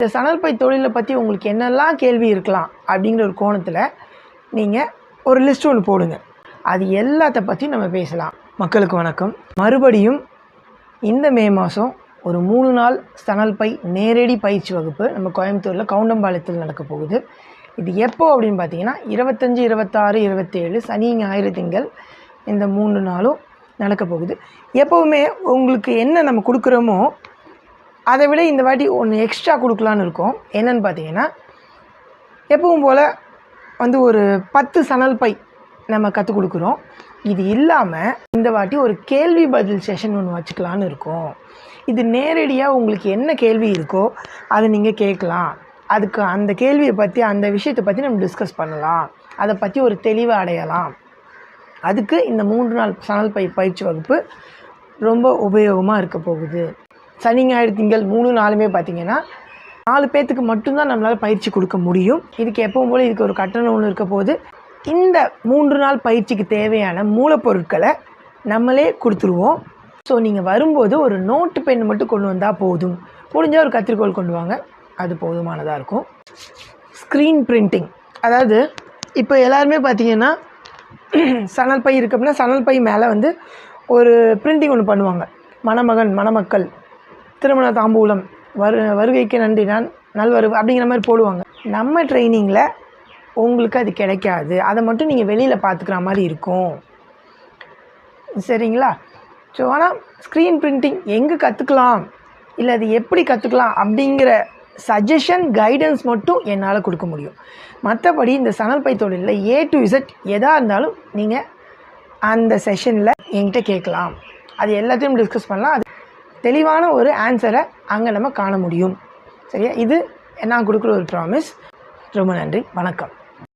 இந்த சணல்பை தொழிலை பற்றி உங்களுக்கு என்னெல்லாம் கேள்வி இருக்கலாம் அப்படிங்கிற ஒரு கோணத்தில் நீங்கள் ஒரு லிஸ்ட் ஒன்று போடுங்க. அது எல்லாத்த பற்றியும் நம்ம பேசலாம். மக்களுக்கு வணக்கம். மறுபடியும் இந்த மே மாதம் ஒரு மூணு நாள் சணல்பை நேரடி பயிற்சி வகுப்பு நம்ம கோயம்புத்தூரில் கவுண்டம்பாளையத்தில் நடக்க போகுது. இது எப்போ அப்படின்னு பார்த்தீங்கன்னா இருபத்தஞ்சி இருபத்தாறு இருபத்தேழு சனி ஞாயிறு திங்கள் இந்த மூணு நாளும் நடக்க போகுது. எப்போவுமே உங்களுக்கு என்ன நம்ம கொடுக்குறோமோ அதை விட இந்த வாட்டி ஒன்று எக்ஸ்ட்ரா கொடுக்கலான்னு இருக்கோம். என்னன்னு பார்த்தீங்கன்னா எப்பவும் போல் வந்து ஒரு பத்து சணல் பை நம்ம கற்றுக் கொடுக்குறோம். இது இல்லாமல் இந்த வாட்டி ஒரு கேள்வி பதில் செஷன் ஒன்று வச்சுக்கலான்னு இருக்கோம். இது நேரடியாக உங்களுக்கு என்ன கேள்வி இருக்கோ அதை நீங்கள் கேட்கலாம். அதுக்கு அந்த கேள்வியை பற்றி அந்த விஷயத்தை பற்றி நம்ம டிஸ்கஸ் பண்ணலாம். அதை பற்றி ஒரு தெளிவை அடையலாம். அதுக்கு இந்த மூன்று நாள் சணல் பை பயிற்சி வகுப்பு ரொம்ப உபயோகமாக இருக்க போகுது. சனி ஞாயிறு திங்கள் மூணு நாளுமே பார்த்தீங்கன்னா நாலு பேர்த்துக்கு மட்டும்தான் நம்மளால் பயிற்சி கொடுக்க முடியும். இதுக்கு எப்பவும் போல் இதுக்கு ஒரு கட்டணம் ஒன்று இருக்க போது இந்த மூன்று நாள் பயிற்சிக்கு தேவையான மூலப்பொருட்களை நம்மளே கொடுத்துருவோம். ஸோ நீங்கள் வரும்போது ஒரு நோட்டு பென் மட்டும் கொண்டு வந்தால் போதும். முடிஞ்சால் ஒரு கத்திரிக்கோள் கொண்டு வாங்க. அது போதுமானதாக இருக்கும். ஸ்க்ரீன் பிரிண்டிங் அதாவது இப்போ எல்லாருமே பார்த்தீங்கன்னா சணல் பை இருக்கு அப்படின்னா சணல் பை மேலே வந்து ஒரு பிரிண்டிங் ஒன்று பண்ணுவாங்க. மணமகன் மணமக்கள். திருமண தாம்பூலம் வரு வருகைக்கு நன்றி. நான் நல்வரவு அப்படிங்கிற மாதிரி போடுவாங்க. நம்ம ட்ரைனிங்கில் உங்களுக்கு அது கிடைக்காது. அதை மட்டும் நீங்கள் வெளியில் பார்த்துக்கிற மாதிரி இருக்கும். சரிங்களா? ஸோ ஆனால் ஸ்க்ரீன் பிரிண்டிங் எங்கே கற்றுக்கலாம் இல்லை அது எப்படி கற்றுக்கலாம் அப்படிங்கிற சஜஷன் கைடன்ஸ் மட்டும் என்னால் கொடுக்க முடியும். மற்றபடி இந்த சணல் பை தொழிலில் ஏ டு இசட் எதாக இருந்தாலும் நீங்கள் அந்த செஷனில் என்கிட்ட கேட்கலாம். அது எல்லாத்தையும் டிஸ்கஸ் பண்ணலாம். அது தெளிவான ஒரு ஆன்சரை அங்கே நம்ம காண முடியும். சரியா? இது நான் கொடுக்குற ஒரு ப்ராமிஸ் ரொம்ப நன்றி. வணக்கம்.